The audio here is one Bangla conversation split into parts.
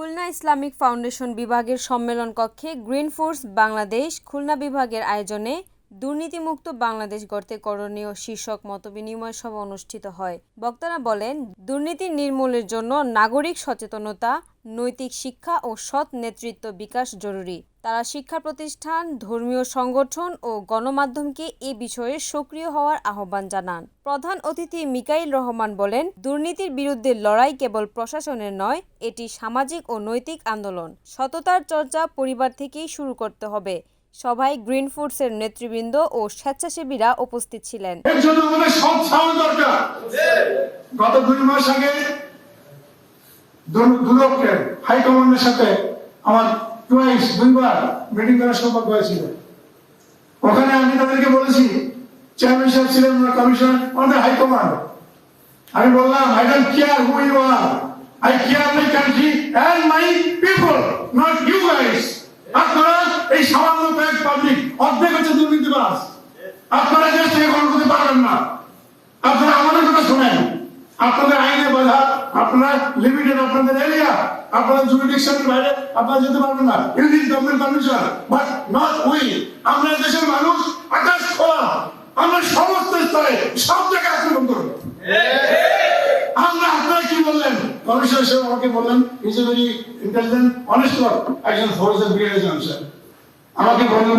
খুলনা ইসলামিক ফাউন্ডেশন বিভাগের সম্মেলন কক্ষে গ্রিন ফোর্স বাংলাদেশ খুলনা বিভাগের আয়োজনে দুর্নীতিমুক্ত বাংলাদেশ গড়তে করণীয় শীর্ষক মতবিনিময় সভা অনুষ্ঠিত হয়। বক্তারা বলেন, দুর্নীতি নির্মূলের জন্য নাগরিক সচেতনতা, নৈতিক শিক্ষা ও সৎ নেতৃত্ব বিকাশ জরুরি। তারা শিক্ষা প্রতিষ্ঠান, ধর্মীয় সংগঠন ও গণমাধ্যমকে এ বিষয়ে সক্রিয় হওয়ার আহ্বান জানান। প্রধান অতিথি মিকাইল রহমান বলেন, দুর্নীতির বিরুদ্ধে লড়াই কেবল প্রশাসনের নয়, এটি সামাজিক ও নৈতিক আন্দোলন। সততার চর্চা পরিবার থেকেই শুরু করতে হবে। সভায় গ্রিন ফুডসের নেতৃবৃন্দ ও স্বেচ্ছাসেবীরা উপস্থিত ছিলেন। গত দুই মাস আগে হাইকমান্ডের সাথে আমার টুয়াইস দুইবার মিটিং করার সৌভাগ্য হয়েছিল। ওখানে আমি তাদেরকে বলেছি চেয়ারম্যান সাহেব ছিলেন আমাদের হাইকমান্ড আমি বললাম I don't care who you are I care my country my people not you guys আপনারা এই সামান্য আপনারা দেশ থেকে গ্রহণ করতে পারবেন না, আপনারা আমাদের কথা শোনেন। আপনাদের আইনে বাধা, আপনারা লিমিটেড আপনাদের এরিয়া আপনারা আপনারা যেতে পারবেন না। নট উই আমরা দেশের মানুষ আমরা সমস্ত সব জায়গায় আক্রমণ আমরা আপনারা কি বললেন? কমিশনার সাহেব আমাকে বললেন ইজ এ ভেরি একজন ব্রিগেডিয়ার জনসন আমাকে বললেন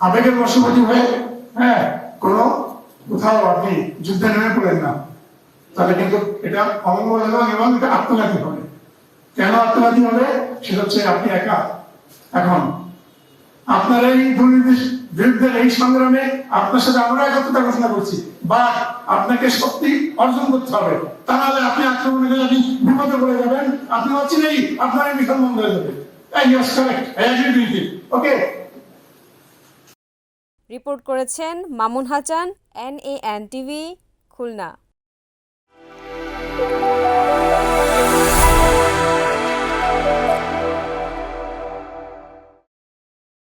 আবেগের বশবর্তী হয়ে হ্যাঁ কোনো কোথাও আপনি যুদ্ধে নেমে পড়েন না। তাহলে কিন্তু এটা অমঙ্গল এবং এবং এটা আত্মঘাতী হবে। কেন আত্মঘাতী হবে? সেটা হচ্ছে আপনি একা। এখন, আপনার এই দুর্নীতির বিরুদ্ধে এই সংগ্রামে আপনার সাথে আমরা একত্রতা ঘোষণা করছি, বা আপনাকে শক্তি অর্জন করতে হবে। তা নাহলে আপনি আক্রমণে গেলে আপনি বিপদে পড়ে যাবেন। আপনি অচিনেই আপনার এই মিশন বন্ধ হয়ে যাবে। ওকে রিপোর্ট করেছেন Mamun Hasan N A N TV Khulna.